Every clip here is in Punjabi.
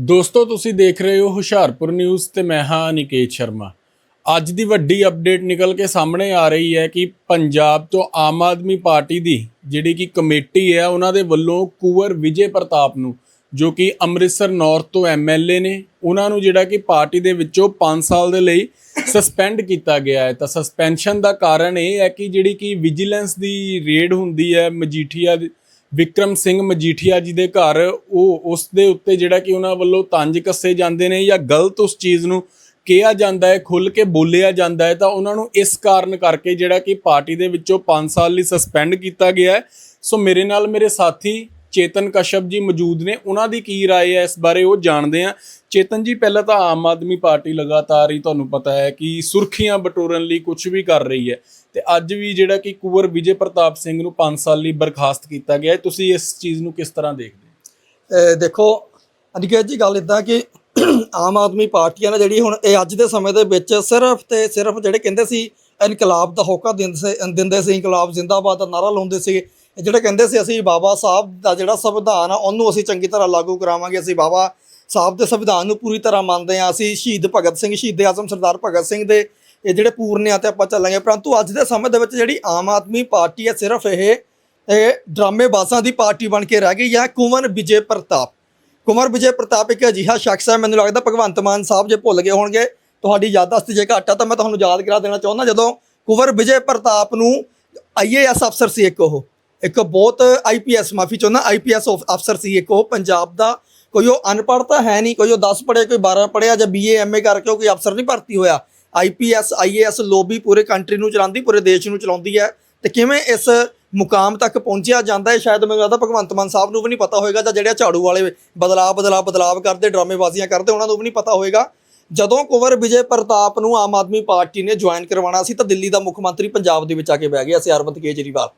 ਦੋਸਤੋ, ਤੁਸੀਂ ਦੇਖ ਰਹੇ ਹੋ ਹੁਸ਼ਿਆਰਪੁਰ ਨਿਊਜ਼ ਤੇ ਮੈਂ ਹਾਂ ਨਿਕੇਤ ਸ਼ਰਮਾ। ਅੱਜ ਦੀ ਵੱਡੀ ਅਪਡੇਟ ਨਿਕਲ ਕੇ ਸਾਹਮਣੇ ਆ ਰਹੀ ਹੈ ਕਿ ਪੰਜਾਬ ਤੋਂ ਆਮ ਆਦਮੀ ਪਾਰਟੀ ਦੀ ਜਿਹੜੀ ਕਿ ਕਮੇਟੀ ਹੈ, ਉਹਨਾਂ ਦੇ ਵੱਲੋਂ ਕੁਵਰ ਵਿਜੇ ਪ੍ਰਤਾਪ ਨੂੰ, ਜੋ ਕਿ ਅੰਮ੍ਰਿਤਸਰ ਨਾਰਥ ਤੋਂ ਐਮਐਲਏ ਨੇ, ਉਹਨਾਂ ਨੂੰ ਜਿਹੜਾ ਕਿ ਪਾਰਟੀ ਦੇ ਵਿੱਚੋਂ 5 ਸਾਲ ਦੇ ਲਈ ਸਸਪੈਂਡ ਕੀਤਾ ਗਿਆ ਹੈ। ਤਾਂ ਸਸਪੈਂਸ਼ਨ ਦਾ ਕਾਰਨ ਇਹ ਹੈ ਕਿ ਜਿਹੜੀ ਕਿ ਵਿਜੀਲੈਂਸ ਦੀ ਰੇਡ ਹੁੰਦੀ ਹੈ, ਮਜੀਠੀਆ ਦੀ- ਵਿਕਰਮ ਸਿੰਘ ਮਜੀਠੀਆ ਜੀ ਦੇ ਘਰ, ਉਹ ਉਸ ਦੇ ਉੱਤੇ ਜਿਹੜਾ ਕਿ ਉਹਨਾਂ ਵੱਲੋਂ ਤੰਜ ਕੱਸੇ ਜਾਂਦੇ ਨੇ ਜਾਂ ਗਲਤ ਉਸ ਚੀਜ਼ ਨੂੰ ਕਿਹਾ ਜਾਂਦਾ ਹੈ ਖੁੱਲ ਕੇ ਬੋਲਿਆ ਜਾਂਦਾ ਹੈ, ਤਾਂ ਉਹਨਾਂ ਨੂੰ ਇਸ ਕਾਰਨ ਕਰਕੇ ਜਿਹੜਾ ਕਿ ਪਾਰਟੀ ਦੇ ਵਿੱਚੋਂ 5 ਸਾਲ ਲਈ ਸਸਪੈਂਡ ਕੀਤਾ ਗਿਆ ਹੈ। ਸੋ ਮੇਰੇ ਨਾਲ ਮੇਰੇ ਸਾਥੀ ਚੇਤਨ ਕਸ਼ਪ ਜੀ ਮੌਜੂਦ ਨੇ ਉਹਨਾਂ ਦੀ ਕੀ رائے ਹੈ ਇਸ ਬਾਰੇ ਉਹ ਜਾਣਦੇ ਆ ਚੇਤਨ ਜੀ ਪਹਿਲਾਂ ਤਾਂ ਆਮ ਆਦਮੀ ਪਾਰਟੀ ਲਗਾਤਾਰ ਹੀ ਤੁਹਾਨੂੰ ਪਤਾ ਹੈ ਕਿ ਸੁਰਖੀਆਂ ਬਟੋਰਨ ਲਈ ਕੁਝ ਵੀ ਕਰ ਰਹੀ ਹੈ ਤੇ ਅੱਜ ਵੀ ਜਿਹੜਾ ਕਿ ਕੁਵਰ ਵਿਜੇ ਪ੍ਰਤਾਪ ਸਿੰਘ ਨੂੰ 5 ਸਾਲ ਲਈ ਬਰਖਾਸਤ ਕੀਤਾ ਗਿਆ ਹੈ ਤੁਸੀਂ ਇਸ ਚੀਜ਼ ਨੂੰ ਕਿਸ ਤਰ੍ਹਾਂ ਦੇਖਦੇ ਹੋ ਇਹ ਦੇਖੋ ਅਨਿਕੇਤ ਜੀ ਗੱਲ ਇਦਾਂ ਕਿ ਆਮ ਆਦਮੀ ਪਾਰਟੀ ਆ ਨਾ ਜਿਹੜੀ ਹੁਣ ਇਹ ਅੱਜ ਦੇ ਸਮੇਂ ਦੇ ਵਿੱਚ ਸਿਰਫ ਤੇ ਸਿਰਫ ਜਿਹੜੇ ਕਹਿੰਦੇ ਸੀ ਇਨਕਲਾਬ ਦਾ ਹੋਕਾ ਦਿੰਦੇ ਸੀ ਦਿੰਦੇ ਸੀ ਇਨਕਲਾਬ ਜ਼ਿੰਦਾਬਾਦ ਦਾ ਨਾਰਾ ਲਾਉਂਦੇ ਸੀ ਇਹ ਜਿਹੜੇ ਕਹਿੰਦੇ ਸੀ ਅਸੀਂ ਬਾਬਾ ਸਾਹਿਬ ਦਾ ਜਿਹੜਾ ਸੰਵਿਧਾਨ ਆ, ਉਹਨੂੰ ਅਸੀਂ ਚੰਗੀ ਤਰ੍ਹਾਂ ਲਾਗੂ ਕਰਾਵਾਂਗੇ, ਅਸੀਂ ਬਾਬਾ ਸਾਹਿਬ ਦੇ ਸੰਵਿਧਾਨ ਨੂੰ ਪੂਰੀ ਤਰ੍ਹਾਂ ਮੰਨਦੇ ਆ ਅਸੀਂ ਸ਼ਹੀਦ ਭਗਤ ਸਿੰਘ, ਸ਼ਹੀਦ ਆਜ਼ਮ ਸਰਦਾਰ ਭਗਤ ਸਿੰਘ ਦੇ ਇਹ ਜਿਹੜੇ ਪੂਰਨਿਆਂ ਤੇ ਆਪਾਂ ਚੱਲਾਂਗੇ, ਪਰੰਤੂ ਅੱਜ ਦੇ ਸਮੇਂ ਦੇ ਵਿੱਚ ਜਿਹੜੀ ਆਮ ਆਦਮੀ ਪਾਰਟੀ ਹੈ, ਸਿਰਫ ਇਹ ਇਹ ਡਰਾਮੇਬਾਜ਼ਾਂ ਦੀ ਪਾਰਟੀ ਬਣ ਕੇ ਰਹਿ ਗਈ ਹੈ ਕੁੰਵਰ ਵਿਜੇ ਪ੍ਰਤਾਪ। ਕੁਮਾਰ ਵਿਜੇ ਪ੍ਰਤਾਪ ਇੱਕ ਅਜਿਹਾ ਸ਼ਖਸ ਹੈ, ਮੈਨੂੰ ਲੱਗਦਾ ਭਗਵੰਤ ਮਾਨ ਸਾਹਿਬ ਜੇ ਭੁੱਲ ਗਏ ਹੋਣਗੇ, ਤੁਹਾਡੀ ਯਾਦਾਸ਼ਤ ਜੇ ਘੱਟ ਆ ਤਾਂ ਮੈਂ ਤੁਹਾਨੂੰ ਯਾਦ ਕਰਾ ਦੇਣਾ ਚਾਹੁੰਦਾ, ਜਦੋਂ ਕੁਵਰ ਵਿਜੇ ਪ੍ਰਤਾਪ ਨੂੰ ਆਈਏਐਸ ਅਫਸਰ ਸੀ ਇੱਕ ਉਹ। ਇੱਕ ਬਹੁਤ ਆਈਪੀਐਸ ਮਾਫੀ ਚਾਹੁੰਦਾ ਆਈਪੀਐਸ ਅਫਸਰ ਸੀ ਇੱਕ ਉਹ, ਪੰਜਾਬ ਦਾ। ਕੋਈ ਉਹ ਅਨਪੜ੍ਹ ਤਾਂ ਹੈ ਨਹੀਂ, ਕੋਈ ਉਹ 10 ਪੜ੍ਹਿਆ ਕੋਈ 12 ਪੜ੍ਹਿਆ ਜਾਂ ਬੀਏ ਐਮਏ ਕਰਕੇ ਉਹ ਕੋਈ ਅਫਸਰ ਨਹੀਂ ਭਰਤੀ ਹੋਇਆ। ਆਈਪੀਐਸ ਆਈਏਐਸ ਲੋਬੀ ਪੂਰੇ ਕੰਟਰੀ ਨੂੰ ਚਲਾਉਂਦੀ, ਪੂਰੇ ਦੇਸ਼ ਨੂੰ ਚਲਾਉਂਦੀ ਹੈ। ਤੇ ਕਿਵੇਂ ਇਸ ਮੁਕਾਮ ਤੱਕ ਪਹੁੰਚਿਆ, ਜਾਂਦਾ ਹੈ? ਸ਼ਾਇਦ ਮੈਨੂੰ ਲੱਗਦਾ ਭਗਵੰਤ ਮਾਨ ਸਾਹਿਬ ਨੂੰ ਵੀ ਨਹੀਂ ਪਤਾ ਹੋਏਗਾ ਜਾਂ ਜਿਹੜੇ ਝਾੜੂ ਵਾਲੇ ਬਦਲਾਅ ਬਦਲਾਅ ਬਦਲਾਅ ਕਰਦੇ, ਡਰਾਮੇਬਾਜ਼ੀਆਂ ਕਰਦੇ, ਉਹਨਾਂ ਨੂੰ ਵੀ ਨਹੀਂ ਪਤਾ ਹੋਏਗਾ। ਜਦੋਂ ਕੁਵਰ ਵਿਜੇ ਪ੍ਰਤਾਪ ਨੂੰ ਆਮ ਆਦਮੀ ਪਾਰਟੀ ਨੇ ਜੁਆਇਨ ਕਰਵਾਉਣਾ ਸੀ, ਤਾਂ ਦਿੱਲੀ ਦਾ ਮੁੱਖ ਮੰਤਰੀ ਪੰਜਾਬ ਦੇ ਵਿੱਚ ਆ ਕੇ ਬਹਿ ਗਿਆ ਸੀ ਅਰਵਿੰਦ ਕੇਜਰੀਵਾਲ।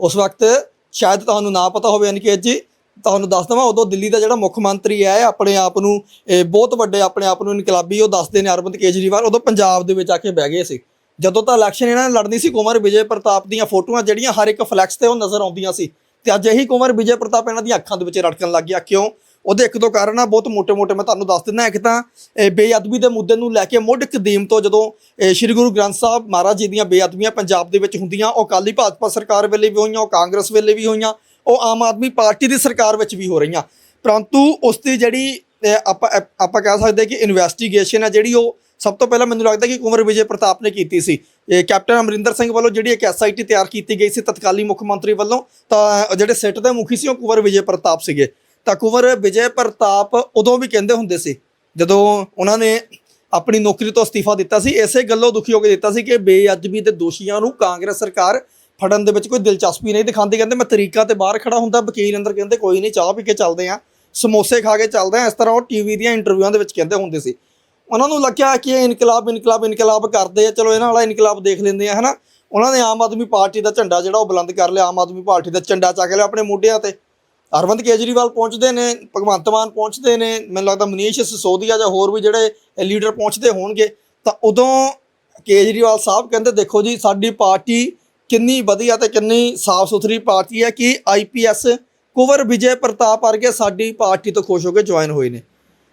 ਉਸ ਵਕਤ ਸ਼ਾਇਦ ਤੁਹਾਨੂੰ ਨਾ ਪਤਾ ਹੋਵੇ ਅਨਿਕੇਤ ਜੀ, ਤੁਹਾਨੂੰ ਦੱਸ ਦਵਾਂ, ਉਦੋਂ ਦਿੱਲੀ ਦਾ ਜਿਹੜਾ ਮੁੱਖ ਮੰਤਰੀ ਹੈ ਆਪਣੇ ਆਪ ਨੂੰ, ਇਹ ਬਹੁਤ ਵੱਡੇ ਆਪਣੇ ਆਪ ਨੂੰ ਇਨਕਲਾਬੀ, ਉਹ ਦੱਸਦੇ ਨੇ ਅਰਵਿੰਦ ਕੇਜਰੀਵਾਲ, ਉਦੋਂ ਪੰਜਾਬ ਦੇ ਵਿੱਚ ਆ ਕੇ ਬਹਿ ਗਏ ਸੀ। ਜਦੋਂ ਤਾਂ ਇਲੈਕਸ਼ਨ ਇਹਨਾਂ ਨੇ ਲੜਨੀ ਸੀ ਕੁਮਾਰ ਵਿਜੇ ਪ੍ਰਤਾਪ ਦੀਆਂ ਫੋਟੋਆਂ ਜਿਹੜੀਆਂ ਹਰ ਇੱਕ ਫਲੈਕਸ ਤੇ ਉਹ ਨਜ਼ਰ ਆਉਂਦੀਆਂ ਸੀ। ਤੇ ਅੱਜ ਇਹੀ ਕੁਮਾਰ ਵਿਜੇ ਪ੍ਰਤਾਪ ਇਹਨਾਂ ਦੀਆਂ ਅੱਖਾਂ ਦੇ ਵਿੱਚ ਰੜਕਣ ਲੱਗ ਗਿਆ, ਕਿਉਂ? ਉਹਦੇ ਇੱਕ ਦੋ ਕਾਰਨ ਆ, ਬਹੁਤ ਮੋਟੇ ਮੋਟੇ ਮੈਂ ਤੁਹਾਨੂੰ ਦੱਸ ਦਿੰਦਾ ਇੱਕ ਤਾਂ, ਇਹ ਬੇਅਦਬੀ ਦੇ ਮੁੱਦੇ ਨੂੰ ਲੈ ਕੇ ਮੁੱਢ ਕਦੀਮ ਤੋਂ ਜਦੋਂ ਸ੍ਰੀ ਗੁਰੂ ਗ੍ਰੰਥ ਸਾਹਿਬ ਮਹਾਰਾਜ ਜੀ ਦੀਆਂ ਬੇਅਦਬੀਆਂ ਪੰਜਾਬ ਦੇ ਵਿੱਚ ਹੁੰਦੀਆਂ, ਉਹ ਕਾਲੀ ਭਾਜਪਾ ਸਰਕਾਰ ਵੇਲੇ ਵੀ ਹੋਈਆਂ, ਉਹ ਕਾਂਗਰਸ ਵੇਲੇ ਵੀ ਹੋਈਆਂ, ਉਹ ਆਮ ਆਦਮੀ ਪਾਰਟੀ ਦੀ ਸਰਕਾਰ ਵਿੱਚ ਵੀ ਹੋ ਰਹੀਆਂ। ਪਰੰਤੂ ਉਸ ਦੀ ਜਿਹੜੀ ਆਪਾਂ ਆਪਾਂ ਕਹਿ ਸਕਦੇ ਕਿ ਇਨਵੈਸਟੀਗੇਸ਼ਨ ਹੈ ਜਿਹੜੀ ਉਹ ਸਭ ਤੋਂ ਪਹਿਲਾਂ ਮੈਨੂੰ ਲੱਗਦਾ ਕਿ ਕੁਮਰ ਵਿਜੇ ਪ੍ਰਤਾਪ ਨੇ ਕੀਤੀ ਸੀ। ਇਹ ਕੈਪਟਨ ਅਮਰਿੰਦਰ ਸਿੰਘ ਵੱਲੋਂ ਜਿਹੜੀ ਇੱਕ ਐਸਆਈਟੀ ਤਿਆਰ ਕੀਤੀ ਗਈ ਸੀ ਤਤਕਾਲੀ ਮੁੱਖ ਮੰਤਰੀ ਵੱਲੋਂ, ਤਾਂ ਜਿਹੜੇ ਸਿੱਟ ਦੇ ਮੁਖੀ ਸੀ ਉਹ ਕੁਮਰ ਵਿਜੇ ਪ੍ਰਤਾਪ ਸੀਗੇ। ਤਾਂ ਕੁੰਵਰ ਵਿਜੇ ਪ੍ਰਤਾਪ ਉਦੋਂ ਵੀ ਕਹਿੰਦੇ ਹੁੰਦੇ ਸੀ, ਜਦੋਂ ਉਹਨਾਂ ਨੇ ਆਪਣੀ ਨੌਕਰੀ ਤੋਂ ਅਸਤੀਫਾ ਦਿੱਤਾ ਸੀ, ਇਸੇ ਗੱਲੋਂ ਦੁਖੀ ਹੋ ਕੇ ਦਿੱਤਾ ਸੀ ਕਿ ਬੇਅਦਬੀ ਦੇ ਦੋਸ਼ੀਆਂ ਨੂੰ ਕਾਂਗਰਸ ਸਰਕਾਰ ਫੜਨ ਦੇ ਵਿੱਚ ਕੋਈ ਦਿਲਚਸਪੀ ਨਹੀਂ ਦਿਖਾਉਂਦੀ, ਕਹਿੰਦੇ ਮੈਂ ਤਰੀਕਾ ਤੇ ਬਾਹਰ ਖੜਾ ਹੁੰਦਾ, ਵਕੀਲ ਅੰਦਰ ਕਹਿੰਦੇ ਕੋਈ ਨਹੀਂ, ਚਾਹ ਪੀ ਕੇ ਚੱਲਦੇ ਆ ਸਮੋਸੇ ਖਾ ਕੇ ਚੱਲਦੇ ਆ ਇਸ ਤਰ੍ਹਾਂ ਉਹ ਟੀਵੀ ਦੀਆਂ ਇੰਟਰਵਿਊਆਂ ਦੇ ਵਿੱਚ ਕਹਿੰਦੇ ਹੁੰਦੇ ਸੀ। ਉਹਨਾਂ ਨੂੰ ਲੱਗਿਆ ਕਿ ਇਹ ਇਨਕਲਾਬ ਇਨਕਲਾਬ ਇਨਕਲਾਬ ਕਰਦੇ ਆ, ਚਲੋ ਇਹਨਾਂ ਵਾਲਾ ਇਨਕਲਾਬ ਦੇਖ ਲੈਂਦੇ ਆ, ਹਨਾ? ਉਹਨਾਂ ਨੇ ਆਮ ਆਦਮੀ ਪਾਰਟੀ ਦਾ ਝੰਡਾ ਜਿਹੜਾ ਉਹ ਬੁਲੰਦ ਕਰ ਲਿਆ, ਆਮ ਆਦਮੀ ਪਾਰਟੀ ਦਾ ਝੰਡਾ ਚੱਕ ਲਿਆ ਆਪਣੇ ਮੋਢਿਆਂ ਤੇ। ਅਰਵਿੰਦ ਕੇਜਰੀਵਾਲ ਪਹੁੰਚਦੇ ਨੇ, ਭਗਵੰਤ ਮਾਨ ਪਹੁੰਚਦੇ ਨੇ, ਮੈਨੂੰ ਲੱਗਦਾ ਮਨੀਸ਼ ਸਿਸੋਦੀਆ ਜਾਂ ਹੋਰ ਵੀ ਜਿਹੜੇ ਲੀਡਰ ਪਹੁੰਚਦੇ ਹੋਣਗੇ, ਤਾਂ ਉਦੋਂ ਕੇਜਰੀਵਾਲ ਸਾਹਿਬ ਕਹਿੰਦੇ, ਦੇਖੋ ਜੀ, ਸਾਡੀ ਪਾਰਟੀ ਕਿੰਨੀ ਵਧੀਆ ਤੇ ਕਿੰਨੀ ਸਾਫ਼ ਸੁਥਰੀ ਪਾਰਟੀ ਹੈ ਕਿ ਆਈਪੀਐਸ ਕੁਵਰ ਵਿਜੇ ਪ੍ਰਤਾਪ ਵਰਗੇ ਸਾਡੀ ਪਾਰਟੀ ਤੋਂ ਖੁਸ਼ ਹੋ ਕੇ ਜੁਆਇਨ ਹੋਏ ਨੇ।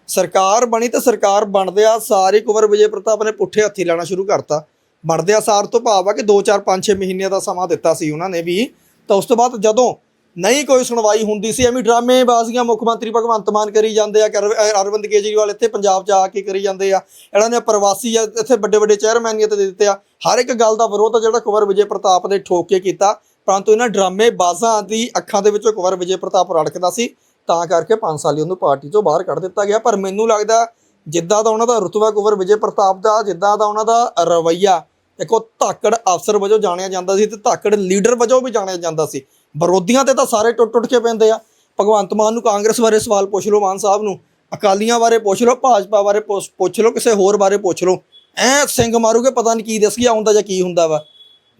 ਸਰਕਾਰ ਬਣੀ ਤੇ ਸਰਕਾਰ ਬਣਦਿਆਂ ਸਾਰੇ ਕੁਵਰ ਵਿਜੇ ਪ੍ਰਤਾਪ ਨੇ ਪੁੱਠੇ ਹੱਥੀ ਲੈਣਾ ਸ਼ੁਰੂ ਕਰਤਾ। ਬਣਦਿਆਂ ਸਾਰ ਤੋਂ ਭਾਵ ਆ ਕਿ 2 4 5 6 ਮਹੀਨਿਆਂ ਦਾ ਸਮਾਂ ਦਿੱਤਾ ਸੀ ਉਹਨਾਂ ਨੇ ਵੀ। ਤਾਂ ਉਸ ਤੋਂ ਬਾਅਦ ਜਦੋਂ ਨਹੀਂ ਕੋਈ ਸੁਣਵਾਈ ਹੁੰਦੀ ਸੀ। ਐਵੇਂ ਡਰਾਮੇਬਾਜ਼ੀਆਂ ਮੁੱਖ ਮੰਤਰੀ ਭਗਵੰਤ ਮਾਨ ਕਰੀ ਜਾਂਦੇ ਆ ਕਿ ਅਰਵਿੰਦ ਕੇਜਰੀਵਾਲ ਇੱਥੇ ਪੰਜਾਬ 'ਚ ਆ ਕੇ ਕਰੀ ਜਾਂਦੇ ਆ। ਇਹਨਾਂ ਨੇ ਪ੍ਰਵਾਸੀ ਇੱਥੇ ਵੱਡੇ ਵੱਡੇ ਚੇਅਰਮੈਨੀਆਂ ਤੇ ਦੇ ਦਿੱਤੇ ਆ। ਹਰ ਇੱਕ ਗੱਲ ਦਾ ਵਿਰੋਧ ਜਿਹੜਾ ਕੁਵਰ ਵਿਜੇ ਪ੍ਰਤਾਪ ਨੇ ਠੋਕ ਕੇ ਕੀਤਾ। ਪਰੰਤੂ ਇਹਨਾਂ ਡਰਾਮੇਬਾਜ਼ਾਂ ਦੀ ਅੱਖਾਂ ਦੇ ਵਿੱਚੋਂ ਕੁਵਰ ਵਿਜੇ ਪ੍ਰਤਾਪ ਰੜਕਦਾ ਸੀ। ਤਾਂ ਕਰਕੇ 5 ਸਾਲੀ ਉਹਨੂੰ ਪਾਰਟੀ 'ਚੋਂ ਬਾਹਰ ਕੱਢ ਦਿੱਤਾ ਗਿਆ। ਪਰ ਮੈਨੂੰ ਲੱਗਦਾ ਜਿੱਦਾਂ ਦਾ ਉਹਨਾਂ ਦਾ ਰੁਤਬਾ ਕੁਵਰ ਵਿਜੇ ਪ੍ਰਤਾਪ ਦਾ, ਜਿੱਦਾਂ ਦਾ ਉਹਨਾਂ ਦਾ ਰਵਈਆ ਇੱਕ ਉਹ ਧਾਕੜ ਅਫਸਰ ਵਜੋਂ ਜਾਣਿਆ ਜਾਂਦਾ ਸੀ ਤੇ ਧਾਕੜ ਲੀਡਰ ਵਜੋਂ ਵੀ ਜਾਣਿਆ ਜਾਂਦਾ ਸੀ। ਵਿਰੋਧੀਆਂ ਤੇ ਤਾਂ ਸਾਰੇ ਟੁੱਟ ਟੁੱਟ ਕੇ ਪੈਂਦੇ ਆ। ਭਗਵੰਤ ਮਾਨ ਨੂੰ ਕਾਂਗਰਸ ਬਾਰੇ ਸਵਾਲ ਪੁੱਛ ਲਓ, ਮਾਨ ਸਾਹਿਬ ਨੂੰ। ਅਕਾਲੀਆਂ ਬਾਰੇ ਪੁੱਛ ਲਓ, ਭਾਜਪਾ ਬਾਰੇ ਪੁੱਛ ਪੁੱਛ ਲਓ, ਕਿਸੇ ਹੋਰ ਬਾਰੇ ਪੁੱਛ ਲਓ। ਐ ਸਿੰਘ ਮਾਰੂਗੇ, ਪਤਾ ਨਹੀਂ ਕੀ ਦੱਸ ਗਿਆ ਆਉਂਦਾ ਜਾਂ ਕੀ ਹੁੰਦਾ ਵਾ।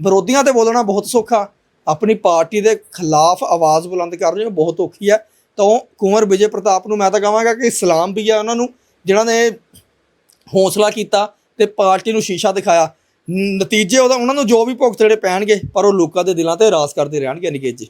ਵਿਰੋਧੀਆਂ ਤੇ ਬੋਲਣਾ ਬਹੁਤ ਸੌਖਾ। ਆਪਣੀ ਪਾਰਟੀ ਦੇ ਖਿਲਾਫ ਆਵਾਜ਼ ਬੁਲੰਦ ਕਰਨੀ ਉਹ ਬਹੁਤ ਔਖੀ ਹੈ ਤਾਂ ਕੁੰਵਰ ਵਿਜੇ ਪ੍ਰਤਾਪ ਨੂੰ ਮੈਂ ਤਾਂ ਕਹਾਂਗਾ ਕਿ ਸਲਾਮ ਵੀ ਆ ਉਹਨਾਂ ਨੂੰ, ਜਿਨ੍ਹਾਂ ਨੇ ਹੌਸਲਾ ਕੀਤਾ ਤੇ ਪਾਰਟੀ ਨੂੰ ਸ਼ੀਸ਼ਾ ਦਿਖਾਇਆ। ਨਤੀਜੇ ਉਹਦਾ ਉਹਨਾਂ ਨੂੰ ਜੋ ਵੀ ਭੁਗਤੜੇ ਪੈਣਗੇ, ਪਰ ਉਹ ਲੋਕਾਂ ਦੇ ਦਿਲਾਂ ਤੇ ਰਾਜ ਕਰਦੇ ਰਹਿਣਗੇ ਅਨਿਕੇਤ ਜੀ।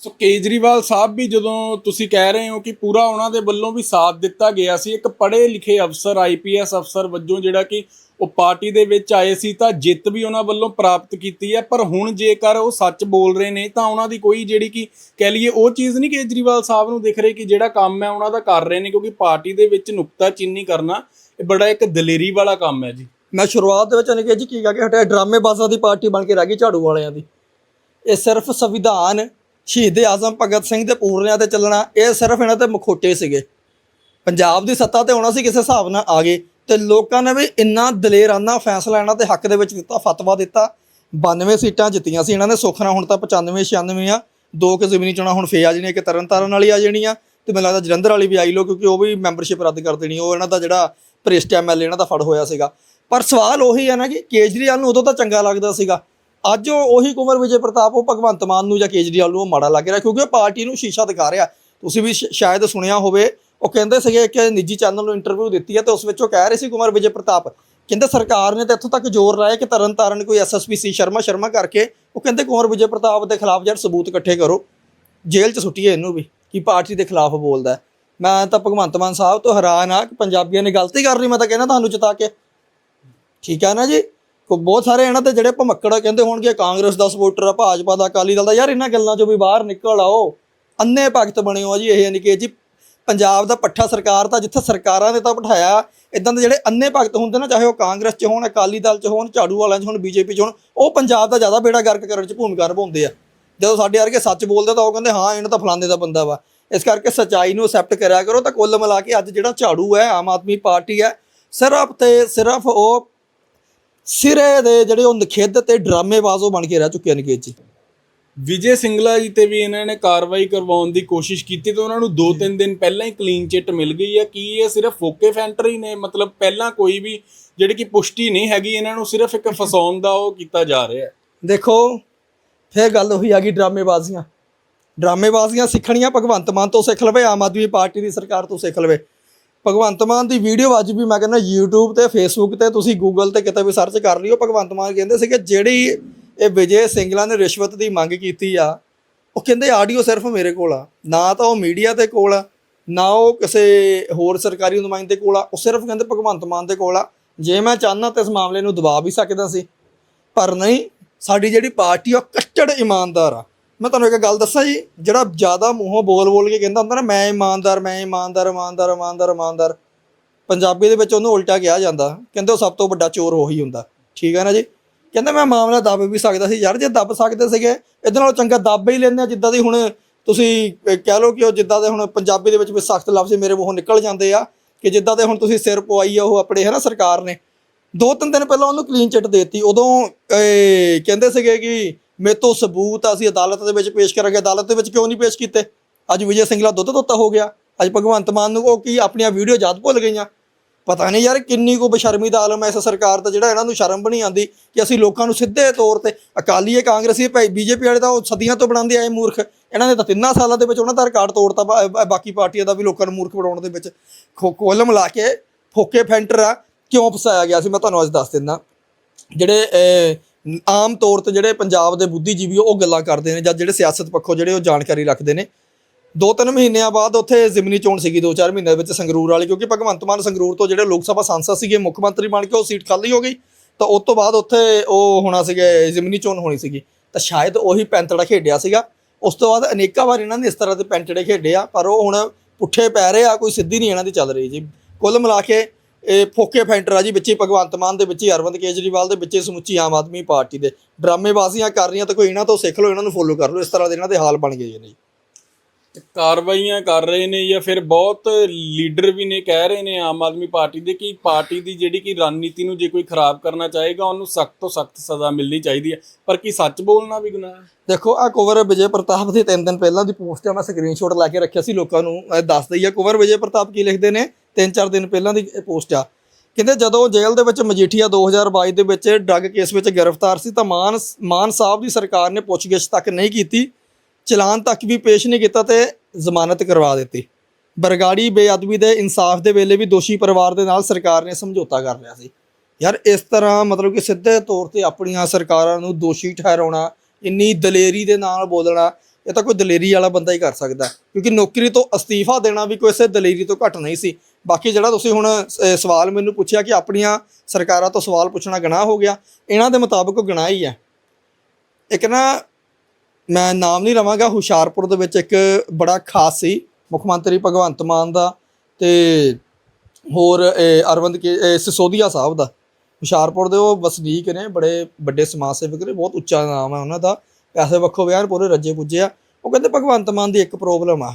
ਸੋ ਕੇਜਰੀਵਾਲ ਸਾਹਿਬ ਵੀ ਜਦੋਂ ਤੁਸੀਂ ਕਹਿ ਰਹੇ ਹੋ ਕਿ ਪੂਰਾ ਉਹਨਾਂ ਦੇ ਵੱਲੋਂ ਵੀ ਸਾਥ ਦਿੱਤਾ ਗਿਆ ਸੀ, ਇੱਕ ਪੜ੍ਹੇ ਲਿਖੇ ਅਫਸਰ ਆਈਪੀਐਸ ਅਫਸਰ ਵਜੋਂ ਜਿਹੜਾ ਕਿ ਉਹ ਪਾਰਟੀ ਦੇ ਵਿੱਚ ਆਏ ਸੀ, ਤਾਂ ਜਿੱਤ ਵੀ ਉਹਨਾਂ ਵੱਲੋਂ ਪ੍ਰਾਪਤ ਕੀਤੀ ਹੈ। ਪਰ ਹੁਣ ਜੇਕਰ ਉਹ ਸੱਚ ਬੋਲ ਰਹੇ ਨੇ, ਤਾਂ ਉਹਨਾਂ ਦੀ ਕੋਈ ਜਿਹੜੀ ਕਿ ਕਹਿ ਲਈਏ ਉਹ ਚੀਜ਼ ਨਹੀਂ ਕੇਜਰੀਵਾਲ ਸਾਹਿਬ ਨੂੰ ਦਿਖ ਰਹੀ ਕਿ ਜਿਹੜਾ ਕੰਮ ਹੈ ਉਹਨਾਂ ਦਾ ਕਰ ਰਹੇ ਨੇ, ਕਿਉਂਕਿ ਪਾਰਟੀ ਦੇ ਵਿੱਚ ਨੁਕਤਾਚੀਨੀ ਕਰਨਾ, ਇਹ ਬੜਾ ਇੱਕ ਦਲੇਰੀ ਵਾਲਾ ਕੰਮ ਹੈ ਜੀ। ਮੈਂ ਸ਼ੁਰੂਆਤ ਦੇ ਵਿੱਚ ਉਹਨੇ ਕਿਹਾ ਜੀ ਕੀ ਕਰਕੇ ਹਟਿਆ ਡਰਾਮੇਬਾਜ਼ਾਂ ਦੀ ਪਾਰਟੀ ਬਣ ਕੇ ਰਹਿ ਗਈ ਝਾੜੂ ਵਾਲਿਆਂ ਦੀ। ਇਹ ਸਿਰਫ ਸੰਵਿਧਾਨ ਸ਼ਹੀਦ ਆਜ਼ਮ ਭਗਤ ਸਿੰਘ ਦੇ ਪੂਰਨਿਆਂ ਤੇ ਚੱਲਣਾ, ਇਹ ਸਿਰਫ ਇਹਨਾਂ ਤੇ ਮਖੋਟੇ ਸੀਗੇ। ਪੰਜਾਬ ਦੀ ਸੱਤਾ ਤੇ ਆਉਣਾ ਸੀ, ਕਿਸੇ ਹਿਸਾਬ ਨਾਲ ਆ ਗਏ। ਤੇ ਲੋਕਾਂ ਨੇ ਵੀ ਇੰਨਾ ਦਲੇਰਾਨਾ ਫੈਸਲਾ ਇਹਨਾਂ ਦੇ ਹੱਕ ਦੇ ਵਿੱਚ ਦਿੱਤਾ, ਫਤਵਾ ਦਿੱਤਾ। 92 ਸੀਟਾਂ ਜਿੱਤੀਆਂ ਸੀ ਇਹਨਾਂ ਨੇ, ਸੁੱਖ ਨਾਲ ਹੁਣ ਤਾਂ 95 96 ਆ। ਦੋ ਕਿ ਜ਼ਮੀਨੀ ਚੋਣਾਂ ਹੁਣ ਫੇ ਆ ਜਾਣੀਆਂ ਕਿ ਤਰਨਤਾਰਨ ਵਾਲੀ ਆ ਜਾਣੀਆਂ ਤੇ ਮੈਨੂੰ ਲੱਗਦਾ ਜਲੰਧਰ ਵਾਲੀ ਵੀ ਆਈ ਲੋ ਕਿਉਂਕਿ ਉਹ ਵੀ ਮੈਂਬਰਸ਼ਿਪ ਰੱਦ ਕਰ ਦੇਣੀ, ਉਹ ਇਹਨਾਂ ਦਾ ਜਿਹੜਾ ਭ੍ਰਿਸ਼ਟ ਐਮਐਲਏ ਇਹਨਾਂ ਦਾ ਫੜ ਹੋਇਆ ਸੀਗਾ। ਪਰ ਸਵਾਲ ਉਹੀ ਹੈ ਨਾ ਕਿ ਕੇਜਰੀਵਾਲ ਨੂੰ ਉਦੋਂ ਤਾਂ ਚੰਗਾ ਲੱਗਦਾ ਸੀਗਾ। ਅੱਜ ਉਹ ਉਹੀ ਕੁਮਰ ਵਿਜੇ ਪ੍ਰਤਾਪ, ਉਹ ਭਗਵੰਤ ਮਾਨ ਨੂੰ ਜਾਂ ਕੇਜਰੀਵਾਲ ਨੂੰ ਉਹ ਮਾੜਾ ਲੱਗ ਰਿਹਾ ਕਿਉਂਕਿ ਉਹ ਪਾਰਟੀ ਨੂੰ ਸ਼ੀਸ਼ਾ ਦਿਖਾ ਰਿਹਾ। ਤੁਸੀਂ ਵੀ ਸ਼- ਸ਼ਾਇਦ ਸੁਣਿਆ ਹੋਵੇ, ਉਹ ਕਹਿੰਦੇ ਸੀਗੇ ਕਿ ਨਿੱਜੀ ਚੈਨਲ ਨੂੰ ਇੰਟਰਵਿਊ ਦਿੱਤੀ ਹੈ ਤੇ ਉਸ ਵਿੱਚ ਉਹ ਕਹਿ ਰਹੇ ਸੀ ਕੁਮਰ ਵਿਜੇ ਪ੍ਰਤਾਪ। ਕਹਿੰਦੇ ਸਰਕਾਰ ਨੇ ਤਾਂ ਇੱਥੋਂ ਤੱਕ ਜ਼ੋਰ ਲਾਇਆ ਕਿ ਤਰਨ ਤਾਰਨ ਕੋਈ ਐਸਐਸਪੀਸੀ ਸ਼ਰਮਾ ਸ਼ਰਮਾ ਕਰਕੇ ਉਹ ਕਹਿੰਦੇ ਕੁਮਰ ਵਿਜੇ ਪ੍ਰਤਾਪ ਦੇ ਖਿਲਾਫ ਯਾਰ ਸਬੂਤ ਇਕੱਠੇ ਕਰੋ, ਜੇਲ੍ਹ 'ਚ ਸੁੱਟੀਏ ਇਹਨੂੰ ਵੀ, ਕਿ ਪਾਰਟੀ ਦੇ ਖਿਲਾਫ ਬੋਲਦਾ ਮੈਂ ਤਾਂ ਭਗਵੰਤ ਮਾਨ ਸਾਹਿਬ ਤੋਂ ਹੈਰਾਨ ਆ ਕਿ ਪੰਜਾਬੀਆਂ ਨੇ ਗਲਤੀ ਕਰ ਲਈ ਮੈਂ ਤਾਂ ਕਹਿੰਦਾ ਤੁਹਾਨੂੰ ਜਿਤਾ ਕੇ ਠੀਕ ਹੈ ਨਾ ਜੀ? ਕੋ ਬਹੁਤ ਸਾਰੇ ਇਹਨਾਂ ਤੇ ਜਿਹੜੇ ਭਮੱਕੜ ਕਹਿੰਦੇ ਹੋਣਗੇ ਕਾਂਗਰਸ ਦਾ ਸਪੋਰਟਰ ਆ, ਭਾਜਪਾ ਦਾ, ਅਕਾਲੀ ਦਲ ਦਾ, ਯਾਰ ਇਹਨਾਂ ਗੱਲਾਂ ਚੋਂ ਵੀ ਬਾਹਰ ਨਿਕਲ ਆਓ। ਅੰਨੇ ਭਗਤ ਬਣੇ ਹੋ ਜੀ ਇਹ ਨਿਕੇ ਜੀ ਪੰਜਾਬ ਦਾ ਪੱਠਾ ਸਰਕਾਰ ਤਾਂ ਜਿੱਥੇ ਸਰਕਾਰਾਂ ਨੇ ਤਾਂ ਬਿਠਾਇਆ ਇਦਾਂ ਦੇ ਜਿਹੜੇ ਅੰਨੇ ਭਗਤ ਹੁੰਦੇ ਨਾ, ਚਾਹੇ ਉਹ ਕਾਂਗਰਸ 'ਚ ਹੋਣ, ਅਕਾਲੀ ਦਲ 'ਚ ਹੋਣ, ਝਾੜੂ ਵਾਲਿਆਂ 'ਚ ਹੋਣ, ਬੀਜੇਪੀ 'ਚ ਹੋਣ, ਉਹ ਪੰਜਾਬ ਦਾ ਜ਼ਿਆਦਾ ਬੇੜਾ ਗਰਕ ਕਰਨ 'ਚ ਭੂਮਿਕਾ ਨਿਭਾਉਂਦੇ ਆ। ਜਦੋਂ ਸਾਡੇ ਵਰਗੇ ਸੱਚ ਬੋਲਦੇ ਤਾਂ ਉਹ ਕਹਿੰਦੇ, ਹਾਂ, ਇਹਨਾਂ ਤਾਂ ਫਲਾਣੇ ਦਾ ਬੰਦਾ ਵਾ। ਇਸ ਕਰਕੇ ਸੱਚਾਈ ਨੂੰ ਅਸੈਪਟ ਕਰਿਆ ਕਰੋ ਤਾਂ ਕੁੱਲ ਮਿਲਾ ਕੇ ਅੱਜ ਜਿਹੜਾ ਝਾੜੂ ਹੈ, ਆਮ ਆਦਮੀ ਪਾਰਟੀ ਹੈ, ਸਿਰਫ ਤੇ ਸਿਰਫ ਉਹ ਸਿਰੇ ਦੇ ਜਿਹੜੇ ਉਹ ਨਖਿੱਧ ਤੇ ਡਰਾਮੇਬਾਜ਼ੋ ਬਣ ਕੇ ਰਹਿ ਚੁੱਕੇ ਨੇ ਜੀ। ਵਿਜੇ ਸਿੰਗਲਾ ਜੀ ਤੇ ਵੀ ਇਹਨਾਂ ਨੇ ਕਾਰਵਾਈ ਕਰਵਾਉਣ ਦੀ ਕੋਸ਼ਿਸ਼ ਕੀਤੀ ਤੇ ਉਹਨਾਂ ਨੂੰ 2-3 ਦਿਨ ਪਹਿਲਾਂ ਹੀ ਕਲੀਨ ਚਿੱਟ ਮਿਲ ਗਈ ਹੈ ਕੀ ਇਹ ਸਿਰਫ ਫੋਕੇ ਫੈਂਟਰੀ ਨੇ? ਮਤਲਬ ਪਹਿਲਾਂ ਕੋਈ ਵੀ ਜਿਹੜੀ ਕਿ ਪੁਸ਼ਟੀ ਨਹੀਂ ਹੈਗੀ ਇਹਨਾਂ ਨੂੰ ਸਿਰਫ ਇੱਕ ਫਸਾਉਣ ਦਾ ਉਹ ਕੀਤਾ ਜਾ ਰਿਹਾ ਹੈ। ਦੇਖੋ ਫੇਰ ਗੱਲ ਉਹੀ ਆ ਗਈ ਡਰਾਮੇਬਾਜ਼ੀਆਂ। ਡਰਾਮੇਬਾਜ਼ੀਆਂ ਸਿੱਖਣੀਆਂ ਭਗਵੰਤ ਮਾਨ ਤੋਂ ਸਿੱਖ ਲਵੇ ਆਮ ਆਦਮੀ ਪਾਰਟੀ ਦੀ ਸਰਕਾਰ ਤੋਂ ਸਿੱਖ ਲਵੇ। ਭਗਵੰਤ ਮਾਨ ਦੀ ਵੀਡੀਓ ਅੱਜ ਵੀ ਮੈਂ ਕਹਿੰਦਾ YouTube ਤੇ, Facebook ਤੇ, ਤੁਸੀਂ Google ਤੇ ਕਿਤੇ ਵੀ ਸਰਚ ਕਰ ਲਿਓ, ਭਗਵੰਤ ਮਾਨ ਕਹਿੰਦੇ ਸੀਗੇ ਜਿਹੜੀ ਇਹ ਵਿਜੇ ਸਿੰਗਲਾ ਨੇ ਰਿਸ਼ਵਤ ਦੀ ਮੰਗ ਕੀਤੀ ਆ, ਉਹ ਕਹਿੰਦੇ ਆਡੀਓ ਸਿਰਫ ਮੇਰੇ ਕੋਲ ਆ, ਨਾ ਤਾਂ ਉਹ ਮੀਡੀਆ ਦੇ ਕੋਲ ਆ, ਨਾ ਉਹ ਕਿਸੇ ਹੋਰ ਸਰਕਾਰੀ ਨੁਮਾਇੰਦੇ ਕੋਲ ਆ, ਉਹ ਸਿਰਫ ਕਹਿੰਦੇ ਭਗਵੰਤ ਮਾਨ ਦੇ ਕੋਲ ਆ। ਜੇ ਮੈਂ ਚਾਹਨਾ ਤਾਂ ਇਸ ਮਾਮਲੇ ਨੂੰ ਦਬਾ ਵੀ ਸਕਦਾ ਸੀ, ਪਰ ਨਹੀਂ, ਸਾਡੀ ਜਿਹੜੀ ਪਾਰਟੀ ਆ, ਉਹ ਕੱਟੜ ਇਮਾਨਦਾਰ ਆ। ਮੈਂ ਤੁਹਾਨੂੰ ਇੱਕ ਗੱਲ ਦੱਸਾਂ ਜੀ, ਜਿਹੜਾ ਜ਼ਿਆਦਾ ਮੂੰਹੋਂ ਬੋਲ ਬੋਲ ਕੇ ਕਹਿੰਦਾ ਹੁੰਦਾ ਨਾ, ਮੈਂ ਇਮਾਨਦਾਰ ਮੈਂ ਇਮਾਨਦਾਰ ਇਮਾਨਦਾਰ ਇਮਾਨਦਾਰ ਇਮਾਨਦਾਰ, ਪੰਜਾਬੀ ਦੇ ਵਿੱਚ ਉਹਨੂੰ ਉਲਟਾ ਕਿਹਾ ਜਾਂਦਾ। ਕਹਿੰਦੇ ਉਹ ਸਭ ਤੋਂ ਵੱਡਾ ਚੋਰ ਉਹੀ ਹੁੰਦਾ। ਠੀਕ ਹੈ ਨਾ ਜੀ? ਕਹਿੰਦੇ ਮੈਂ ਮਾਮਲਾ ਦੱਬ ਵੀ ਸਕਦਾ ਸੀ ਯਾਰ, ਜੇ ਦੱਬ ਸਕਦੇ ਸੀਗੇ, ਇਹਦੇ ਨਾਲੋਂ ਚੰਗਾ ਦੱਬ ਹੀ ਲੈਂਦੇ ਆ, ਜਿੱਦਾਂ ਦੀ ਹੁਣ ਤੁਸੀਂ ਕਹਿ ਲਓ ਕਿ ਉਹ ਜਿੱਦਾਂ ਦੇ ਹੁਣ ਪੰਜਾਬੀ ਦੇ ਵਿੱਚ ਵੀ ਸਖਤ ਲਫ਼ਜ਼ ਮੇਰੇ ਮੂੰਹੋਂ ਨਿਕਲ ਜਾਂਦੇ ਆ, ਕਿ ਜਿੱਦਾਂ ਦੇ ਹੁਣ ਤੁਸੀਂ ਸਿਰ ਪਵਾਈ ਆ ਉਹ ਆਪਣੇ, ਹੈ ਨਾ, ਸਰਕਾਰ ਨੇ। ਦੋ ਤਿੰਨ ਦਿਨ ਪਹਿਲਾਂ ਉਹਨੂੰ ਕਲੀਨ ਚਿੱਟ ਦੇਤੀ। ਉਦੋਂ ਕਹਿੰਦੇ ਸੀਗੇ ਕਿ ਮੇਰੇ ਤੋਂ ਸਬੂਤ ਆ, ਅਸੀਂ ਅਦਾਲਤ ਦੇ ਵਿੱਚ ਪੇਸ਼ ਕਰਾਂਗੇ। ਅਦਾਲਤ ਦੇ ਵਿੱਚ ਕਿਉਂ ਨਹੀਂ ਪੇਸ਼ ਕੀਤੇ? ਅੱਜ ਵਿਜੇ ਸਿੰਗਲਾ ਦੁੱਧ ਧੋਤਾ ਹੋ ਗਿਆ। ਅੱਜ ਭਗਵੰਤ ਮਾਨ ਨੂੰ ਉਹ ਕੀ ਆਪਣੀਆਂ ਵੀਡੀਓ ਯਾਦ ਭੁੱਲ ਗਈਆਂ? ਪਤਾ ਨਹੀਂ ਯਾਰ ਕਿੰਨੀ ਕੋ ਬਸ਼ਰਮੀ ਦਾ ਆਲਮ ਹੈ ਇਸ ਸਰਕਾਰ ਦਾ ਜਿਹੜਾ ਇਹਨਾਂ ਨੂੰ ਸ਼ਰਮ ਬਣੀ ਆਂਦੀ ਕਿ ਅਸੀਂ ਲੋਕਾਂ ਨੂੰ ਸਿੱਧੇ ਤੌਰ ਤੇ ਅਕਾਲੀ ਹੈ ਕਾਂਗਰਸੀ ਭਾਈ ਬੀਜੇਪੀ ਵਾਲੇ ਤਾਂ ਉਹ ਸਦੀਆਂ ਤੋਂ ਬਣਾਉਂਦੇ ਆਏ ਮੂਰਖ। ਇਹਨਾਂ ਨੇ ਤਾਂ ਤਿੰਨਾਂ ਸਾਲਾਂ ਦੇ ਵਿੱਚ ਉਹਨਾਂ ਦਾ ਰਿਕਾਰਡ ਤੋੜਤਾ ਬਾਕੀ ਪਾਰਟੀਆਂ ਦਾ ਵੀ ਲੋਕਾਂ ਨੂੰ ਮੂਰਖ ਬਣਾਉਣ ਦੇ ਵਿੱਚ। ਖੋ- ਕੁੱਲ ਮਿਲਾ ਕੇ ਫੋਕੇ ਫੈਂਟਰ ਆ ਕਿਉਂ ਫਸਾਇਆ ਗਿਆ ਸੀ? ਮੈਂ ਤੁਹਾਨੂੰ ਅੱਜ ਦੱਸ ਦਿੰਦਾ। ਜਿਹੜੇ ਆਮ ਤੌਰ ਤੇ ਜਿਹੜੇ ਪੰਜਾਬ ਦੇ ਬੁੱਧੀਜੀਵੀ ਉਹ ਗੱਲਾਂ ਕਰਦੇ ਨੇ ਜਾਂ ਜਿਹੜੇ ਸਿਆਸਤ ਪੱਖੋਂ ਜਿਹੜੇ ਉਹ ਜਾਣਕਾਰੀ ਰੱਖਦੇ ਨੇ। ਦੋ ਤਿੰਨ ਮਹੀਨਿਆਂ ਬਾਅਦ ਉੱਥੇ ਜ਼ਿਮਨੀ ਚੋਣ ਸੀਗੀ ਦੋ ਚਾਰ ਮਹੀਨਿਆਂ ਦੇ ਵਿੱਚ ਸੰਗਰੂਰ ਵਾਲੀ, ਕਿਉਂਕਿ ਭਗਵੰਤ ਮਾਨ ਸੰਗਰੂਰ ਤੋਂ ਜਿਹੜੇ ਲੋਕ ਸਭਾ ਸਾਂਸਦ ਸੀਗੇ, ਮੁੱਖ ਮੰਤਰੀ ਬਣ ਕੇ ਉਹ ਸੀਟ ਖਾਲੀ ਹੋ ਗਈ। ਤਾਂ ਉਸ ਤੋਂ ਬਾਅਦ ਉੱਥੇ ਉਹ ਹੋਣਾ ਸੀਗੇ, ਜ਼ਿਮਨੀ ਚੋਣ ਹੋਣੀ ਸੀਗੀ। ਤਾਂ ਸ਼ਾਇਦ ਉਹੀ ਪੈਂਤੜਾ ਖੇਡਿਆ ਸੀਗਾ। ਉਸ ਤੋਂ ਬਾਅਦ ਅਨੇਕਾਂ ਵਾਰ ਇਹਨਾਂ ਨੇ ਇਸ ਤਰ੍ਹਾਂ ਦੇ ਪੈਂਤੜੇ ਖੇਡੇ ਆ, ਪਰ ਉਹ ਹੁਣ ਪੁੱਠੇ ਪੈ ਰਹੇ ਆ, ਕੋਈ ਸਿੱਧੀ ਨਹੀਂ ਇਹਨਾਂ ਦੀ ਚੱਲ ਰਹੀ ਜੀ। ਕੁੱਲ ਮਿਲਾ ਕੇ ਇਹ ਫੋਕੇ ਫੈਂਟਰ ਆ ਜੀ ਵਿੱਚ ਭਗਵੰਤ ਮਾਨ ਦੇ ਵਿੱਚ ਅਰਵਿੰਦ ਕੇਜਰੀਵਾਲ ਦੇ ਵਿੱਚ ਸਮੁੱਚੀ ਆਮ ਆਦਮੀ ਪਾਰਟੀ ਦੇ। ਡਰਾਮੇਬਾਜ਼ੀਆਂ ਕਰ ਰਹੀਆਂ ਤਾਂ ਕੋਈ ਇਹਨਾਂ ਤੋਂ ਸਿੱਖ ਲਓ ਇਹਨਾਂ ਨੂੰ ਫੋਲੋ ਕਰ ਲਓ। ਇਸ ਤਰ੍ਹਾਂ ਦੇ ਇਹਨਾਂ ਦੇ ਹਾਲ ਬਣ ਗਏ ਨੇ ਕਾਰਵਾਈਆਂ ਕਰ ਰਹੇ ਨੇ ਜਾਂ ਫਿਰ ਬਹੁਤ ਲੀਡਰ ਵੀ ਨੇ ਕਹਿ ਰਹੇ ਨੇ ਆਮ ਆਦਮੀ ਪਾਰਟੀ ਦੇ ਕਿ ਪਾਰਟੀ ਦੀ ਜਿਹੜੀ ਕਿ ਰਣਨੀਤੀ ਨੂੰ ਜੇ ਕੋਈ ਖਰਾਬ ਕਰਨਾ ਚਾਹੇਗਾ ਉਹਨੂੰ ਸਖਤ ਤੋਂ ਸਖਤ ਸਜ਼ਾ ਮਿਲਣੀ ਚਾਹੀਦੀ ਹੈ। ਪਰ ਕੀ ਸੱਚ ਬੋਲਣਾ ਵੀ ਗੁਨਾਹ ਹੈ? ਦੇਖੋ ਆ ਕਵਰ ਵਿਜੇ ਪ੍ਰਤਾਪ ਦੀ ਤਿੰਨ ਦਿਨ ਪਹਿਲਾਂ ਦੀ ਪੋਸਟ ਆ ਮੈਂ ਸਕਰੀਨਸ਼ਾਟ ਲਾ ਕੇ ਰੱਖਿਆ ਸੀ ਲੋਕਾਂ ਨੂੰ ਦੱਸ ਦਈਏ ਕਵਰ ਵਿਜੇ ਪ੍ਰਤਾਪ ਕੀ ਲਿਖਦੇ ਨੇ? ਤਿੰਨ ਚਾਰ ਦਿਨ ਪਹਿਲਾਂ ਦੀ ਪੋਸਟ ਆ। ਕਹਿੰਦੇ ਜਦੋਂ ਜੇਲ੍ਹ ਦੇ ਵਿੱਚ ਮਜੀਠੀਆ 2022 ਦੇ ਵਿੱਚ ਡਰੱਗ ਕੇਸ ਵਿੱਚ ਗ੍ਰਿਫਤਾਰ ਸੀ ਤਾਂ ਮਾਨ ਮਾਨ ਸਾਹਿਬ ਦੀ ਸਰਕਾਰ ਨੇ ਪੁੱਛਗਿੱਛ ਤੱਕ ਨਹੀਂ ਕੀਤੀ। ਚਲਾਨ ਤੱਕ ਵੀ ਪੇਸ਼ ਨਹੀਂ ਕੀਤਾ ਤੇ ਜ਼ਮਾਨਤ ਕਰਵਾ ਦਿੱਤੀ। ਬਰਗਾੜੀ ਬੇਅਦਬੀ ਦੇ ਇਨਸਾਫ ਦੇ ਵੇਲੇ ਵੀ ਦੋਸ਼ੀ ਪਰਿਵਾਰ ਦੇ ਨਾਲ ਸਰਕਾਰ ਨੇ ਸਮਝੌਤਾ ਕਰ ਲਿਆ ਸੀ। ਯਾਰ, ਇਸ ਤਰ੍ਹਾਂ ਮਤਲਬ ਕਿ ਸਿੱਧੇ ਤੌਰ ਤੇ ਆਪਣੀਆਂ ਸਰਕਾਰਾਂ ਨੂੰ ਦੋਸ਼ੀ ਠਹਿਰਾਉਣਾ, ਇੰਨੀ ਦਲੇਰੀ ਦੇ ਨਾਲ ਬੋਲਣਾ, ਇਹ ਤਾਂ ਕੋਈ ਦਲੇਰੀ ਵਾਲਾ ਬੰਦਾ ਹੀ ਕਰ ਸਕਦਾ। ਕਿਉਂਕਿ ਨੌਕਰੀ ਤੋਂ ਅਸਤੀਫਾ ਦੇਣਾ ਵੀ ਕੋਈ ਇਸੇ ਦਲੇਰੀ ਤੋਂ ਘੱਟ ਨਹੀਂ ਸੀ। ਬਾਕੀ ਜਿਹੜਾ ਤੁਸੀਂ ਹੁਣ ਅ, ਸਵਾਲ ਮੈਨੂੰ ਪੁੱਛਿਆ ਕਿ ਆਪਣੀਆਂ ਸਰਕਾਰਾਂ ਤੋਂ ਸਵਾਲ ਪੁੱਛਣਾ ਗੁਨਾਹ ਹੋ ਗਿਆ ਇਹਨਾਂ ਦੇ ਮੁਤਾਬਕ ਉਹ ਹੀ ਹੈ। ਇੱਕ ਨਾ ਮੈਂ ਨਾਮ ਨਹੀਂ ਲਵਾਂਗਾ ਹੁਸ਼ਿਆਰਪੁਰ ਦੇ ਵਿੱਚ ਇੱਕ ਬੜਾ ਖਾਸ ਸੀ ਮੁੱਖ ਮੰਤਰੀ ਭਗਵੰਤ ਮਾਨ ਦਾ ਤੇ ਹੋਰ ਅਰਵਿੰਦ ਕੇ ਸਿਸੋਦੀਆ ਸਾਹਿਬ ਦਾ। ਹੁਸ਼ਿਆਰਪੁਰ ਦੇ ਉਹ ਵਸਨੀਕ ਨੇ ਬੜੇ ਵੱਡੇ ਸਮਾਜ ਸੇਵਕ ਨੇ ਬਹੁਤ ਉੱਚਾ ਨਾਮ ਹੈ ਉਹਨਾਂ ਦਾ ਪੈਸੇ ਵੱਖੋ ਵਿਆਹ ਪੂਰੇ ਰੱਜੇ ਪੁੱਜੇ ਆ। ਉਹ ਕਹਿੰਦੇ ਭਗਵੰਤ ਮਾਨ ਦੀ ਇੱਕ ਪ੍ਰੋਬਲਮ ਆ।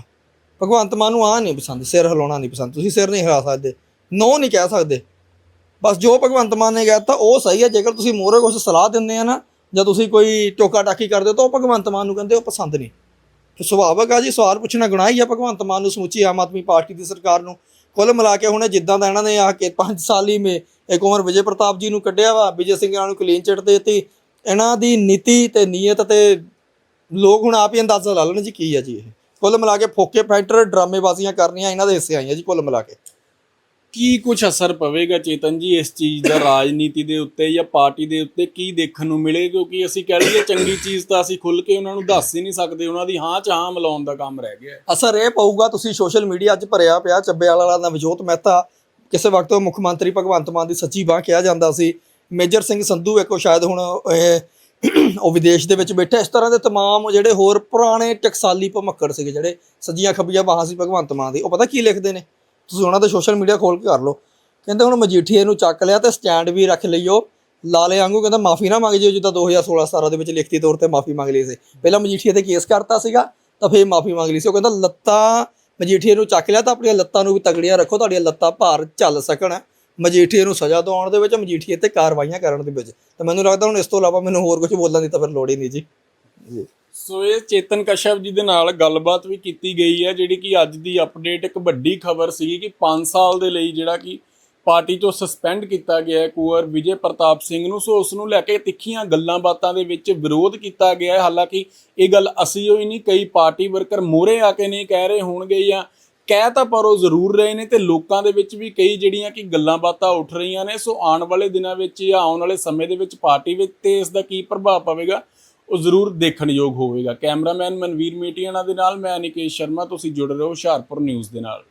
ਭਗਵੰਤ ਮਾਨ ਨੂੰ ਆ ਨਹੀਂ ਪਸੰਦ, ਸਿਰ ਹਿਲਾਉਣਾ ਨਹੀਂ ਪਸੰਦ, ਤੁਸੀਂ ਸਿਰ ਨਹੀਂ ਹਿਲਾ ਸਕਦੇ ਨੋ ਨਹੀਂ ਕਹਿ ਸਕਦੇ। ਬਸ ਜੋ ਭਗਵੰਤ ਮਾਨ ਨੇ ਕਹਿਤਾ, ਉਹ ਸਹੀ ਹੈ, ਜੇਕਰ ਤੁਸੀਂ ਮੋਰੇ ਕੁਝ ਸਲਾਹ ਦਿੰਦੇ ਆ ਨਾ, ਜਾਂ ਤੁਸੀਂ ਕੋਈ ਟੋਕਾ ਟਾਕੀ ਕਰਦੇ ਹੋ, ਤਾਂ ਉਹ ਭਗਵੰਤ ਮਾਨ ਨੂੰ ਕਹਿੰਦੇ ਉਹ ਪਸੰਦ ਨਹੀਂ। ਤੇ ਸੁਭਾਵਕ ਆ ਜੀ, ਸਵਾਲ ਪੁੱਛਣਾ ਗੁਨਾਹ ਹੀ ਆ ਭਗਵੰਤ ਮਾਨ ਨੂੰ, ਸਮੁੱਚੀ ਆਮ ਆਦਮੀ ਪਾਰਟੀ ਦੀ ਸਰਕਾਰ ਨੂੰ। ਕੁੱਲ ਮਿਲਾ ਕੇ ਹੁਣ ਜਿੱਦਾਂ ਦਾ ਇਹਨਾਂ ਨੇ ਆ ਕੇ 5 ਸਾਲ ਹੀ ਮੇ ਇੱਕ ਉਮਰ ਵਿਜੇ ਪ੍ਰਤਾਪ ਜੀ ਨੂੰ ਕੱਢਿਆ ਵਾ, ਵਿਜੇ ਸਿੰਘ ਨਾਲ ਨੂੰ ਕਲੀਨ ਚਿੱਟ ਦੇ ਦਿੱਤੀ। ਇਹਨਾਂ ਦੀ ਨੀਤੀ ਤੇ ਨੀਅਤ ਤੇ ਲੋਕ ਹੁਣ ਆਪ ਹੀ ਅੰਦਾਜ਼ਾ ਲਾ ਲੈਣ ਜੀ ਕੀ ਆ ਜੀ ਇਹ। ਕੁੱਲ ਮਿਲਾ ਕੇ ਫੋਕੇ ਫੈਕਟਰ ਡਰਾਮੇਬਾਜ਼ੀਆਂ ਕਰਨੀਆਂ ਇਹਨਾਂ ਦੇ ਹਿੱਸੇ ਆਈਆਂ ਜੀ ਕੁੱਲ ਮਿਲਾ ਕੇ। ਕੀ ਕੁਝ ਅਸਰ ਪਵੇਗਾ ਚੇਤਨ ਜੀ ਇਸ ਚੀਜ਼ ਦਾ ਰਾਜਨੀਤੀ ਦੇ ਉੱਤੇ ਜਾਂ ਪਾਰਟੀ ਦੇ ਉੱਤੇ? ਕੀ ਦੇਖਣ ਨੂੰ ਮਿਲੇ? ਕਿਉਂਕਿ ਅਸੀਂ ਕਹਿ ਲਈਏ ਚੰਗੀ ਚੀਜ਼ ਤਾਂ ਅਸੀਂ ਖੁੱਲ ਕੇ ਉਹਨਾਂ ਨੂੰ ਦੱਸ ਹੀ ਨਹੀਂ ਸਕਦੇ। ਉਹਨਾਂ ਦੀ ਹਾਂ ਚ ਹਾਂ ਮਿਲਾਉਣ ਦਾ ਕੰਮ ਰਹਿ ਗਿਆ। ਅਸਰ ਇਹ ਪਊਗਾ ਤੁਸੀਂ ਸੋਸ਼ਲ ਮੀਡੀਆ 'ਚ ਭਰਿਆ ਪਿਆ ਚੱਬੇ ਵਾਲਾ ਨਵਜੋਤ ਮਹਿਤਾ ਕਿਸੇ ਵਕਤ ਮੁੱਖ ਮੰਤਰੀ ਭਗਵੰਤ ਮਾਨ ਦੀ ਸੱਚੀ ਬਾਹ ਕਿਹਾ ਜਾਂਦਾ ਸੀ। ਮੇਜਰ ਸਿੰਘ ਸੰਧੂ ਇੱਕ ਸ਼ਾਇਦ ਹੁਣ ਇਹ ਉਹ ਵਿਦੇਸ਼ ਦੇ ਵਿੱਚ ਬੈਠੇ ਇਸ ਤਰ੍ਹਾਂ ਦੇ तमाम ਜਿਹੜੇ ਹੋਰ ਪੁਰਾਣੇ ਟਕਸਾਲੀ ਭਮੱਕੜ ਸੀਗੇ ਜਿਹੜੇ ਸੱਜੀਆਂ ਖੱਬੀਆਂ ਬਾਹਾਂ ਸੀ ਭਗਵੰਤ ਮਾਨ ਦੀ ਉਹ ਪਤਾ ਕੀ ਲਿਖਦੇ ਨੇ ਤੁਸੀਂ ਉਹਨਾਂ ਦੇ ਸੋਸ਼ਲ ਮੀਡੀਆ ਖੋਲ ਕੇ ਕਰ ਲਓ ਕਹਿੰਦੇ ਹੁਣ ਮਜੀਠੀਏ ਨੂੰ ਚੱਕ ਲਿਆ ਤੇ ਸਟੈਂਡ ਵੀ ਰੱਖ ਲਈਓ ਲਾਲੇ ਵਾਂਗੂ ਕਹਿੰਦਾ ਮਾਫੀ ਨਾ ਮੰਗ ਜਿਓ ਜਿੱਦਾਂ 2016 17 ਦੇ ਵਿੱਚ ਲਿਖਤੀ ਤੌਰ ਤੇ ਮਾਫੀ ਮੰਗ ਲਈ ਸੀ ਪਹਿਲਾਂ ਮਜੀਠੀਏ ਤੇ ਕੇਸ ਕਰਤਾ ਸੀਗਾ ਤਾਂ ਫੇਰ ਮਾਫੀ ਮੰਗ ਲਈ ਸੀ ਉਹ ਕਹਿੰਦਾ ਲੱਤਾਂ ਮਜੀਠੀਏ ਨੂੰ ਚੱਕ ਲਿਆ ਤਾਂ ਆਪਣੀਆਂ ਲੱਤਾਂ ਨੂੰ ਵੀ ਤਗੜੀਆਂ ਰੱਖੋ ਤੁਹਾਡੀਆਂ ਲੱਤਾਂ ਭਾਰ ਚੱਲ ਸਕਣ ਮਜੀਠੀਏ ਨੂੰ ਸਜ਼ਾ ਦਿਵਾਉਣ ਦੇ ਵਿੱਚ ਮਜੀਠੀਏ ਤੇ ਕਾਰਵਾਈਆਂ ਕਰਨ ਦੇ ਵਿੱਚ। ਤਾਂ ਮੈਨੂੰ ਲੱਗਦਾ ਹੁਣ ਇਸ ਤੋਂ ਇਲਾਵਾ ਮੈਨੂੰ ਹੋਰ ਕੁਝ ਬੋਲਣ ਦੀ ਤਾਂ ਫਿਰ ਲੋੜ ਹੀ ਨਹੀਂ ਜੀ। ਜੀ। ਸੋ ਇਹ ਚੇਤਨ ਕਸ਼ਪ ਜੀ ਦੇ ਨਾਲ ਗੱਲਬਾਤ ਵੀ ਕੀਤੀ ਗਈ ਹੈ ਜਿਹੜੀ ਕਿ ਅੱਜ ਦੀ ਅਪਡੇਟ ਇੱਕ ਵੱਡੀ ਖਬਰ ਸੀ ਕਿ 5 ਸਾਲ ਦੇ ਲਈ ਜਿਹੜਾ ਕਿ ਪਾਰਟੀ ਤੋਂ ਸਸਪੈਂਡ ਕੀਤਾ ਗਿਆ ਹੈ ਕੁੰਵਰ ਵਿਜੇ ਪ੍ਰਤਾਪ ਸਿੰਘ ਨੂੰ। ਸੋ ਉਸ ਨੂੰ ਲੈ ਕੇ ਤਿੱਖੀਆਂ ਗੱਲਾਂ ਬਾਤਾਂ ਦੇ ਵਿੱਚ ਵਿਰੋਧ ਕੀਤਾ ਗਿਆ ਹੈ। ਹਾਲਾਂਕਿ ਇਹ ਗੱਲ ਅਸੀਂ ਹੋਈ ਨਹੀਂ ਕਈ ਪਾਰਟੀ ਵਰਕਰ ਮੋਰੇ ਆ ਕੇ ਨਹੀਂ ਕਹਿ ਰਹੇ ਹੋਣਗੇ ਜਾਂ ਕਹਿ ਤਾਂ ਪਰ ਉਹ ਜ਼ਰੂਰ ਰਹੇ ਨੇ ਤੇ ਲੋਕਾਂ ਦੇ ਵਿੱਚ ਵੀ ਕਈ ਜਿਹੜੀਆਂ ਕਿ ਗੱਲਾਂ ਬਾਤਾਂ ਉੱਠ ਰਹੀਆਂ ਨੇ, ਸੋ ਆਉਣ ਵਾਲੇ ਦਿਨਾਂ ਵਿੱਚ ਜਾਂ ਆਉਣ ਵਾਲੇ ਸਮੇਂ ਦੇ ਵਿੱਚ ਪਾਰਟੀ ਵਿੱਚ ਤੇ ਇਸ ਦਾ ਕੀ ਪ੍ਰਭਾਵ ਪਵੇਗਾ, ਉਹ ਜ਼ਰੂਰ ਦੇਖਣਯੋਗ ਹੋਵੇਗਾ। ਕੈਮਰਾਮੈਨ ਮਨਵੀਰ ਮੇਟੀਆਣਾ ਦੇ ਨਾਲ, ਮੈਂ ਨਿਕੇਸ਼ ਸ਼ਰਮਾ, ਤੁਸੀਂ ਜੁੜ ਰਹੇ ਹੋ ਹੁਸ਼ਿਆਰਪੁਰ ਨਿਊਜ਼ ਦੇ ਨਾਲ।